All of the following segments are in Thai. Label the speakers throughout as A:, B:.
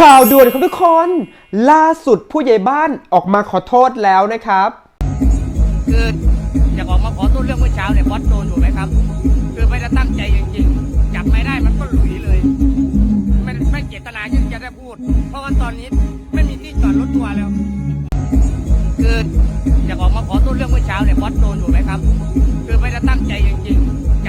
A: ข่าวด่วนครับทุกคน ล่าสุดผู้ใหญ่บ้านออกมาขอโทษแล้วนะครับ
B: คืออยากออกมาขอโทษเรื่องเมื่อเช้าเนี่ยบอสโดนถูกไหมครับ คือไม่ได้ตั้งใจจริงๆ จับไม่ได้มันก็หลุยเลย ไม่ไม่เจตนาที่จะได้พูด เพราะว่าตอนนี้ไม่มีที่จอดรถทัวร์แล้ว คืออยากออกมาขอโทษเรื่องเมื่อเช้าเนี่ยบอสโดนถูกไหมครับ คือไม่ได้ตั้งใจจริงๆ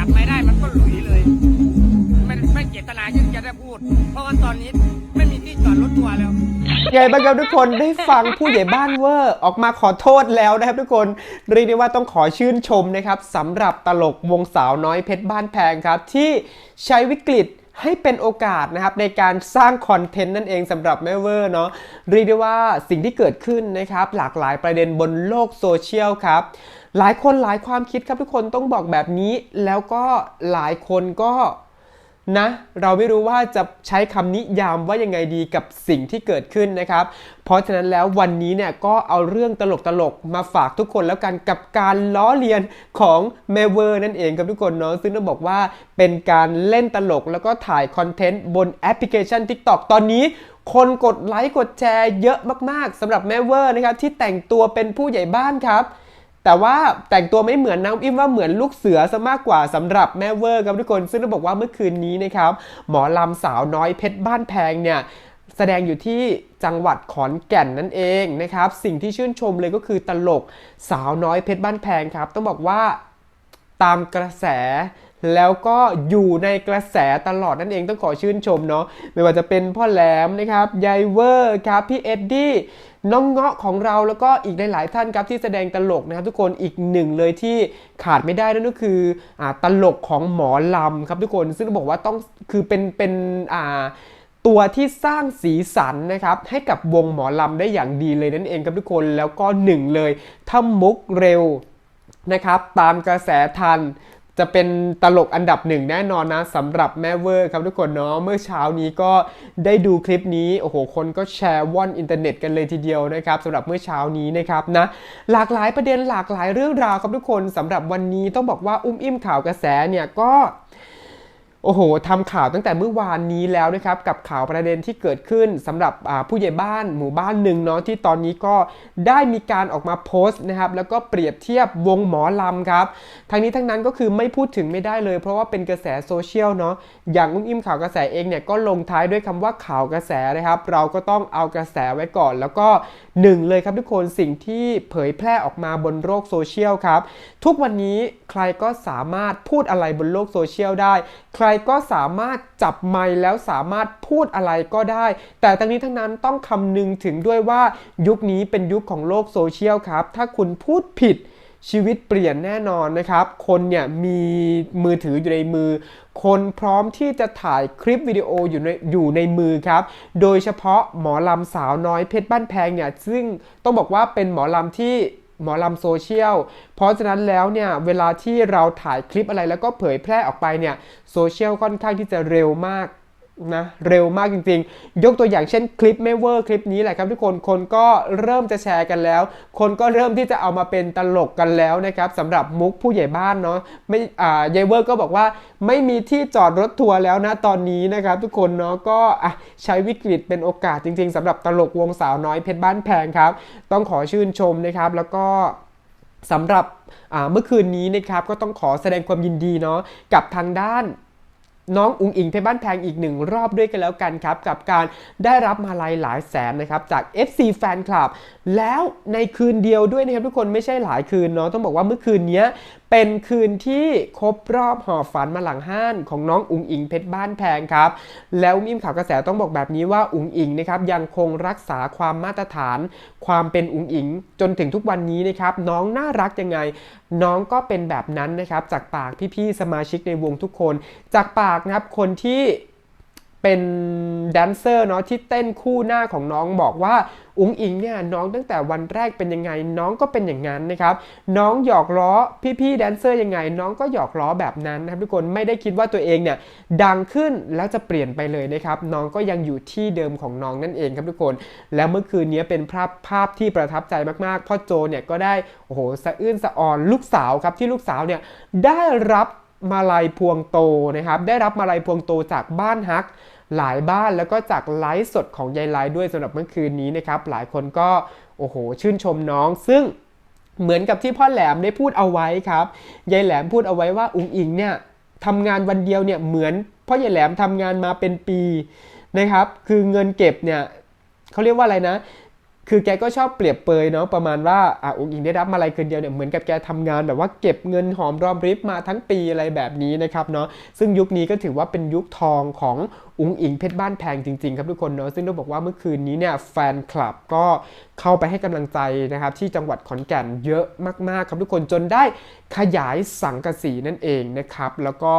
B: ไง
A: บ้างครับทุกคนได้ฟังผู้ใหญ่บ้านเวอร์ออกมาขอโทษแล้วนะครับทุกคนเรียกได้ว่าต้องขอชื่นชมนะครับสำหรับตลกวงสาวน้อยเพชรบ้านแพงครับ ที่ใช้วิกฤตให้เป็นโอกาสนะครับในการสร้างคอนเทนต์นั่นเองสำหรับแม่เวอร์เนาะเรียกได้ว่าสิ่งที่เกิดขึ้นนะครับ หลากหลายประเด็นบนโลกโซเชียลครับ หลายคนหลายความคิดครับทุกคนต้องบอกแบบนี้ แล้วก็หลายคนก็ นะ เราไม่รู้ว่าจะใช้คำนิยามว่ายังไงดีกับสิ่งที่เกิดขึ้นนะครับ เพราะฉะนั้นแล้ววันนี้เนี่ยก็เอาเรื่องตลกๆ มาฝากทุกคนแล้วกันกับการล้อเลียนของเมเวอร์นั่นเองครับทุกคนเนาะซึ่งต้องบอกว่าเป็นการเล่นตลกแล้วก็ถ่ายคอนเทนต์บนแอปพลิเคชัน TikTok ตอนนี้คนกดไลค์กดแชร์เยอะมากๆสำหรับแมเวอร์นะครับที่แต่งตัวเป็นผู้ใหญ่บ้านครับ แต่ว่าแต่งตัวไม่เหมือนน้ำอิ่มว่าเหมือนลูกเสือซะมากกว่าสำหรับแม่เวอร์ครับทุกคน ซึ่งต้องบอกว่าเมื่อคืนนี้นะครับหมอลำสาวน้อยเพชรบ้านแพงเนี่ยแสดงอยู่ที่จังหวัดขอนแก่นนั่นเองนะครับ สิ่งที่ชื่นชมเลยก็คือตลกสาวน้อยเพชรบ้านแพงครับ ต้องบอกว่าตามกระแส แล้วก็อยู่ในกระแสตลอดนั่นเองต้องขอชื่นชมเนาะไม่ว่าจะเป็นพ่อแหลมนะครับยายเวอร์ครับพี่เอ็ดดี้น้องเงาะของเราแล้วก็อีกหลายๆท่านครับที่แสดงตลกนะครับทุกคนอีกหนึ่งเลยที่ขาดไม่ได้นั่นก็คืออตลกของหมอลำครับทุกคนซึ่งต้องบอกว่าต้องคือเป็นเป็นอ่าตัวที่สร้างสีสันนะครับให้กับวงหมอลำได้อย่างดีเลยนั่นเองครับทุกคนแล้วก็หนึ่งเลยถ้ามุกเร็วนะครับตามกระแสทัน จะเป็นตลกอันดับหนึ่งแน่นอนนะสำหรับแม่เวอร์ครับทุกคนเนาะเมื่อเช้านี้ก็ได้ดูคลิปนี้โอ้โหคนก็แชร์ว่อนอินเทอร์เน็ตกันเลยทีเดียวนะครับสำหรับเมื่อเช้านี้นะครับนะหลากหลายประเด็นหลากหลายเรื่องราวครับทุกคนสำหรับวันนี้ต้องบอกว่าอุ้มอิ่มข่าวกระแสเนี่ยก็ โอ้โหทำข่าวตั้งแต่เมื่อวานนี้แล้วนะครับ กับข่าวประเด็นที่เกิดขึ้นสำหรับผู้ใหญ่บ้านหมู่บ้านหนึ่งเนาะที่ตอนนี้ก็ได้มีการออกมาโพสต์นะครับ แล้วก็เปรียบเทียบวงหมอลำครับทั้งนี้ทั้งนั้นก็คือไม่พูดถึงไม่ได้เลย เพราะว่าเป็นกระแสโซเชียลเนาะอย่างอุ้มอิ่มข่าวกระแสเองเนี่ยก็ลงท้ายด้วยคำว่าข่าวกระแสนะครับ เราก็ต้องเอากระแสไว้ก่อน แล้วก็หนึ่งเลยครับทุกคนสิ่งที่เผยแพร่ออกมาบนโลกโซเชียลครับทุกวันนี้ใครก็สามารถพูดอะไรบนโลกโซเชียลได้ใครก็สามารถจับไมค์แล้วสามารถพูดอะไรก็ได้ แต่ทั้งนี้ทั้งนั้นต้องคำนึงถึงด้วยว่ายุคนี้เป็นยุคของโลกโซเชียลครับ ถ้าคุณพูดผิดชีวิตเปลี่ยนแน่นอนนะครับ คนเนี่ยมีมือถืออยู่ในมือ คนพร้อมที่จะถ่ายคลิปวิดีโออยู่ในอยู่ในมือครับ โดยเฉพาะหมอลำสาวน้อยเพชรบ้านแพงเนี่ย ซึ่งต้องบอกว่าเป็นหมอลำที่ หมอลำโซเชียล เพราะฉะนั้นแล้วเนี่ยเวลาที่เราถ่ายคลิปอะไรแล้วก็เผยแพร่ออกไปเนี่ยโซเชียลค่อนข้างที่จะเร็วมาก นะเร็วมากจริงๆ ยกตัวอย่างเช่นคลิปไม่เวอร์คลิปนี้แหละครับทุกคนคนก็เริ่มจะแชร์กันแล้ว คนก็เริ่มที่จะเอามาเป็นตลกกันแล้วนะครับสำหรับมุกผู้ใหญ่บ้านเนาะไม่อ่ายายเวอร์ก็บอกว่าไม่มีที่จอดรถทัวร์แล้วนะตอนนี้นะครับทุกคนเนาะก็อะใช้วิกฤตเป็นโอกาสจริง ๆสำหรับตลกวงสาวน้อยเพชรบ้านแพงครับ ต้องขอชื่นชมนะครับ แล้วก็สำหรับอ่าเมื่อคืนนี้นะครับก็ต้องขอแสดงความยินดีเนาะกับทางด้าน น้องอุงอิงเพชรบ้านแพงอีกหนึ่งรอบด้วยกันแล้วกันครับ กับการได้รับมาลัยหลายแสนนะครับจาก FC แฟนคลับแล้วในคืนเดียวด้วยนะครับทุกคนไม่ใช่หลายคืนเนาะต้องบอกว่าเมื่อคืนเนี้ย เป็นคืนที่ครบรอบหอฝันมาหลังห้านของน้องอุงอิงเพชรบ้านแพงครับ แล้วมิมข่าวกระแสต้องบอกแบบนี้ว่าอุงอิงนะครับยังคงรักษาความมาตรฐาน ความเป็นอุงอิง จนถึงทุกวันนี้นะครับน้องน่ารักยังไง น้องก็เป็นแบบนั้นนะครับจากปากพี่ๆสมาชิกในวงทุกคน จากปากนะครับคนที่ เป็นแดนเซอร์เนาะที่เต้นคู่หน้าของน้องบอกว่า อุ๋งอิงเนี่ยน้องตั้งแต่วันแรกเป็นยังไง น้องก็เป็นอย่างนั้นนะครับ น้องหยอกล้อพี่ๆแดนเซอร์ยังไง น้องก็หยอกล้อแบบนั้นนะครับทุกคนไม่ได้คิดว่าตัวเองเนี่ยดังขึ้นแล้วจะเปลี่ยนไปเลยนะครับ น้องก็ยังอยู่ที่เดิมของน้องนั่นเองครับทุกคน แล้วเมื่อคืนนี้เป็นภาพภาพที่ประทับใจมากๆพ่อโจเนี่ยก็ได้โอ้โหสะอื้นสะออนลูกสาวครับที่ลูกสาวเนี่ยได้รับ มาลัยพวงโตนะครับ ได้รับมาลัยพวงโตจากบ้านฮักหลายบ้านแล้วก็จากไลฟ์สดของยายไลด้วยสำหรับเมื่อคืนนี้นะครับ หลายคนก็โอ้โห ชื่นชมน้อง ซึ่งเหมือนกับที่พ่อแหลมได้พูดเอาไว้ครับยายแหลมพูดเอาไว้ว่าอุ๋งอิงเนี่ยทำงานวันเดียวเนี่ยเหมือนพ่อยายแหลมทำงานมาเป็นปีนะครับ คือเงินเก็บเนี่ยเขาเรียกว่าอะไรนะ คือแกก็ชอบเปรียบเปยเนาะประมาณว่าอะอุ๋งอิงได้รับมาลัยคืนเดียวเนี่ยเหมือนกับแกทำงานแบบว่าเก็บเงินหอมรอมริบมาทั้งปีอะไรแบบนี้นะครับเนาะซึ่งยุคนี้ก็ถือว่าเป็นยุคทองของ อุ๋งอิงเพชรบ้านแพงจริงๆ ครับทุกคนเนาะซึ่งต้องบอกว่าเมื่อคืนนี้เนี่ยแฟนคลับก็เข้าไปให้กำลังใจนะครับที่จังหวัดขอนแก่นเยอะมากๆ ครับทุกคนจนได้ขยายสังกสีนั่นเองนะครับแล้วก็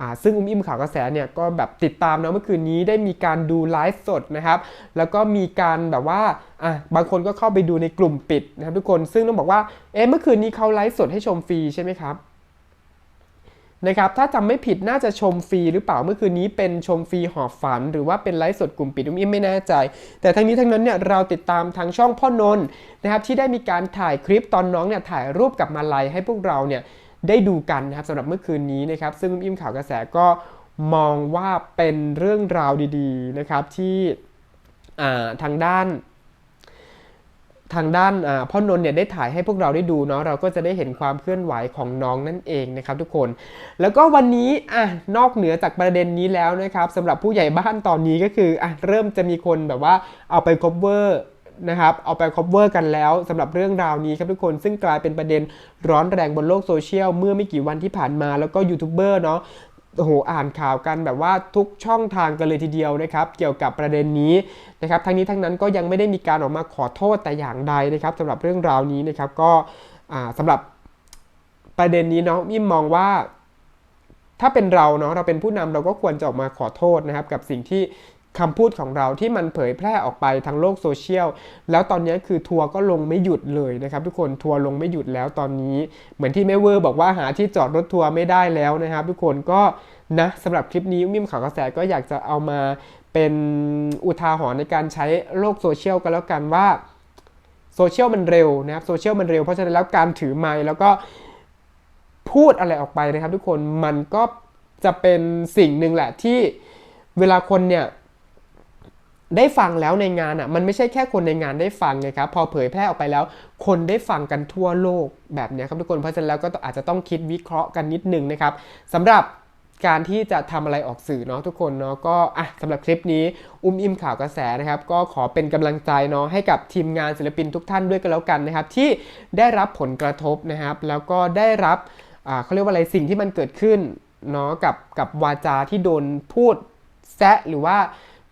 A: อ่าซึ่งอุ้มอิ่มข่าวกระแสเนี่ยก็แบบติดตามเนาะเมื่อคืนนี้ได้มีการดูไลฟ์สดนะครับแล้วก็มีการแบบว่าอะบางคนก็เข้าไปดูในกลุ่มปิดนะครับทุกคนซึ่งต้องบอกว่าเอ๊ะเมื่อคืนนี้เขาไลฟ์สดให้ชมฟรีใช่ไหมครับ นะครับถ้าจำไม่ผิดน่าจะชมฟรีหรือเปล่าเมื่อคืนนี้เป็นชมฟรีหอบฝัน หรือว่าเป็นไลฟ์สดกลุ่มปิดอุ้มอิ่มไม่แน่ใจ แต่ทั้งนี้ทั้งนั้นเนี่ยเราติดตามทางช่องพ่อนนท์นะครับที่ได้มีการถ่ายคลิปตอนน้องเนี่ยถ่ายรูปกับมาลัยให้พวกเราเนี่ยได้ดูกันนะครับสำหรับเมื่อคืนนี้นะครับซึ่งอุ้มอิ่มข่าวกระแสก็มองว่าเป็นเรื่องราวดีๆนะครับที่ทางด้าน ทางด้านพ่อนนท์เนี่ยได้ถ่ายให้พวกเราได้ดูเนาะเราก็จะได้เห็นความเคลื่อนไหวของน้องนั่นเองนะครับทุกคน แล้วก็วันนี้อะนอกเหนือจากประเด็นนี้แล้วนะครับสำหรับผู้ใหญ่บ้านตอนนี้ก็คืออะเริ่มจะมีคนแบบว่าเอาไป cover นะครับเอาไป cover กันแล้วสำหรับเรื่องราวนี้ครับทุกคนซึ่งกลายเป็นประเด็นร้อนแรงบนโลกโซเชียลเมื่อไม่กี่วันที่ผ่านมาแล้วก็ยูทูบเบอร์เนาะ โอ้โหอ่านข่าวกันแบบว่าทุกช่องทางกันเลยทีเดียวนะครับ เกี่ยวกับประเด็นนี้นะครับทั้งนี้ทั้งนั้นก็ยังไม่ได้มีการออกมาขอโทษแต่อย่างใดนะครับสำหรับเรื่องราวนี้นะครับก็สำสำหรับประเด็นนี้เนาะมิมมองว่าถ้าเป็นเราเนาะเราเป็นผู้นำเราก็ควรจะออกมาขอโทษนะครับ กับสิ่งที่ คำพูดของเราที่มันเผยแพร่ออกไปทางโลกโซเชียล แล้วตอนนี้คือทัวร์ก็ลงไม่หยุดเลยนะครับ ทุกคนทัวร์ลงไม่หยุดแล้วตอนนี้ เหมือนที่แม่เวอร์บอกว่าหาที่จอดรถทัวร์ไม่ได้แล้วนะครับ ทุกคนก็นะสำหรับคลิปนี้มิมข่าวกระแสก็อยากจะเอามาเป็นอุทาหรณ์ในการใช้โลกโซเชียลกันแล้วกันว่าโซเชียลมันเร็วนะครับโซเชียลมันเร็วเพราะฉะนั้นแล้วการถือไมค์แล้วก็พูดอะไรออกไปนะครับ ทุกคนมันก็จะเป็นสิ่งหนึ่งแหละที่เวลาคนเนี่ย ได้ฟังแล้วในงานอะมันไม่ใช่แค่คนในงานได้ฟังไงครับพอเผยแพร่ออกไปแล้ว คนได้ฟังกันทั่วโลกแบบเนี้ยครับทุกคนเพราะฉะนั้นแล้วก็อาจจะต้องคิดวิเคราะห์กันนิดนึงนะครับสำหรับการที่จะทำอะไรออกสื่อเนาะทุกคนเนาะก็อะสำหรับคลิปนี้อุ้มอิ่มข่าวกระแสนะครับก็ขอเป็นกำลังใจเนาะให้กับทีมงานศิลปินทุกท่านด้วยกันแล้วกันนะครับที่ได้รับผลกระทบนะครับ แล้วก็ได้รับอ่าเขาเรียกว่าอะไรสิ่งที่มันเกิดขึ้นเนาะกับกับวาจาที่โดนพูดแซะหรือว่า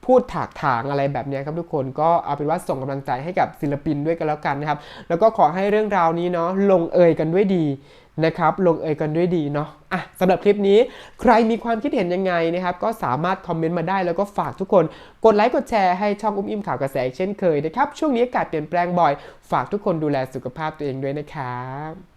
A: พูดถากถางอะไรแบบนี้ครับทุกคนก็เอาเป็นว่าส่งกำลังใจให้กับศิลปินด้วยกันแล้วกันนะครับ แล้วก็ขอให้เรื่องราวนี้เนาะลงเอยกันด้วยดีนะครับลงเอยกันด้วยดีเนาะอะสำหรับคลิปนี้ใครมีความคิดเห็นยังไงนะครับ ก็สามารถคอมเมนต์มาได้แล้วก็ฝากทุกคนกดไลค์กดแชร์ให้ช่องอุ้มอิ่มข่าวกระแสเช่นเคยนะครับ ช่วงนี้อากาศเปลี่ยนแปลงบ่อย ฝากทุกคนดูแลสุขภาพตัวเองด้วยนะครับ